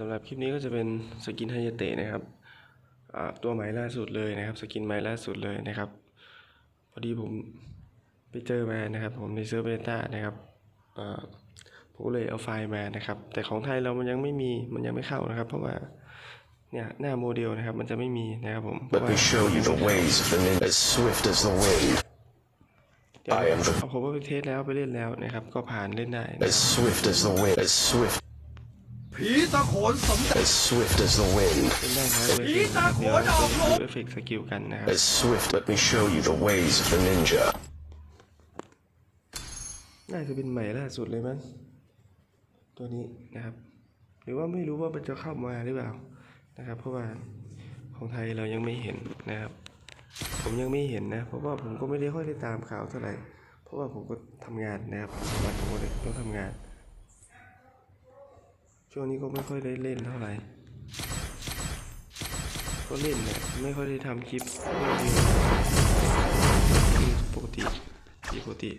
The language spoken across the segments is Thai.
สำหรับคลิปนี้ก็จะเป็นสกินไฮยาเตะนะครับอ่าตัวใหม่ล่าสุดเลยนะครับ สกินใหม่ล่าสุดเลยนะครับ พอดีผมไปเจอมานะครับ ผมในเซิร์ฟเบต้านะครับอ่าผมก็เลยเอาไฟล์มานะครับ แต่ของไทยเรามันยังไม่มีมันยังไม่เข้านะครับ เพราะว่าเนี่ยหน้าโมเดลนะครับ มันจะไม่มีนะครับผมเพราะ Let ว่า me show you the ways of the ninja as swift as the wind, เดี๋ยว I am the- เอาผมว่าไปเทสแล้วไปเล่นแล้วนะครับ ก็ผ่านเล่นได้นะ as swift as ผีตะโขนสม as swift as the wind, เล่นได้นะเลยเดี๋ยวไปดูเอฟเฟกต์สกิลกันนะครับ as swift. Let me show you the ways of the ninja. น่าจะเป็นใหม่ล่าสุดเลยมั้งตัวนี้นะครับ หรือว่าไม่รู้ว่ามันจะเข้ามาหรือเปล่านะครับ เพราะว่าของไทยเรายังไม่เห็นนะครับ ผมยังไม่เห็นนะ เพราะว่าผมก็ไม่ได้ค่อยได้ตามข่าวเท่าไหร่ เพราะว่าผมก็ทำงานนะครับวันผมก็เลยต้องทำงาน ช่วงนี้ก็ไม่ค่อยได้เล่นเท่าไหร่ ก็เล่นเนี่ยไม่ค่อยได้ทำคลิปปกติที่ปกติ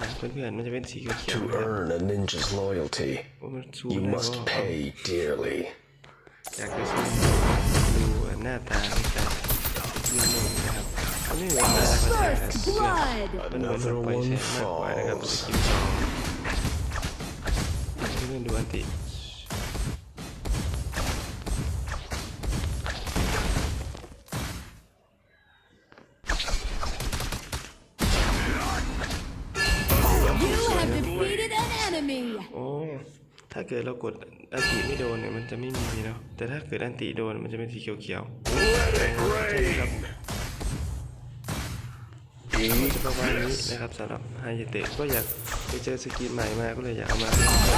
นะเพื่อนๆมันจะเป็นสีเขียว To ๆนะครับ earn a ninja's loyalty, ว่ามันสู้ you ได้ must ก็ pay dearly. อยากจะสู้ดูหน้าตาตั้งแต่ยืนหนึ่งนะครับอันนี้เหมือนมาแล้วก็ใช่ครับ First blood. มันเหมือนสปอยแชร์มากกว่านะครับสกิลสองเพื่อนๆดูอันติ enemy. โอ้ ถ้าเกิดเรากดอันติไม่โดนเนี่ยมันจะไม่มีเนาะ แต่ถ้าเกิดอันติโดนมันจะเป็นสีเขียวๆใช่ครับก็จะประมาณนี้นะครับสำหรับไฮเตะก็อยากไปเจอสกินใหม่มาก็เลยอยากเอามา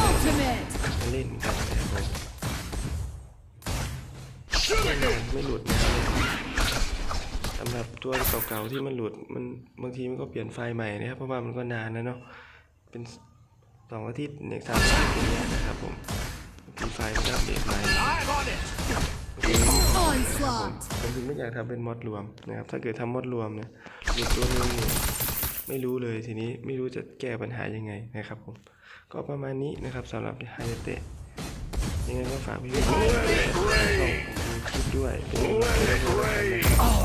Ultimate. มาเล่นกันนะครับผมไม่หลุดนะสำหรับตัวเก่าๆที่มันหลุดมันบางทีมันก็เปลี่ยนไฟล์ใหม่นะครับเพราะว่ามันก็นานนะเนาะเป็น สองอาทิตย์เนี่ยสามอาทิตย์อย่างเงี้ยนะครับผมบางทีไฟล์มันก็อัปเดตใหม่ Onslaught. ผมถึงไม่อยากทำเป็นมอดรวมนะครับ ถ้าเกิดทำมอดรวมเนี่ยหลุดตัวนึงเนี่ยไม่รู้เลยทีนี้ไม่รู้จะแก้ปัญหายังไงนะครับผมก็ประมาณนี้นะครับสำหรับไฮเตะยังไงก็ฝากพี่พี่ๆช่องของคลิปด้วยเป็นกำลังใจให้ด้วยนะครับ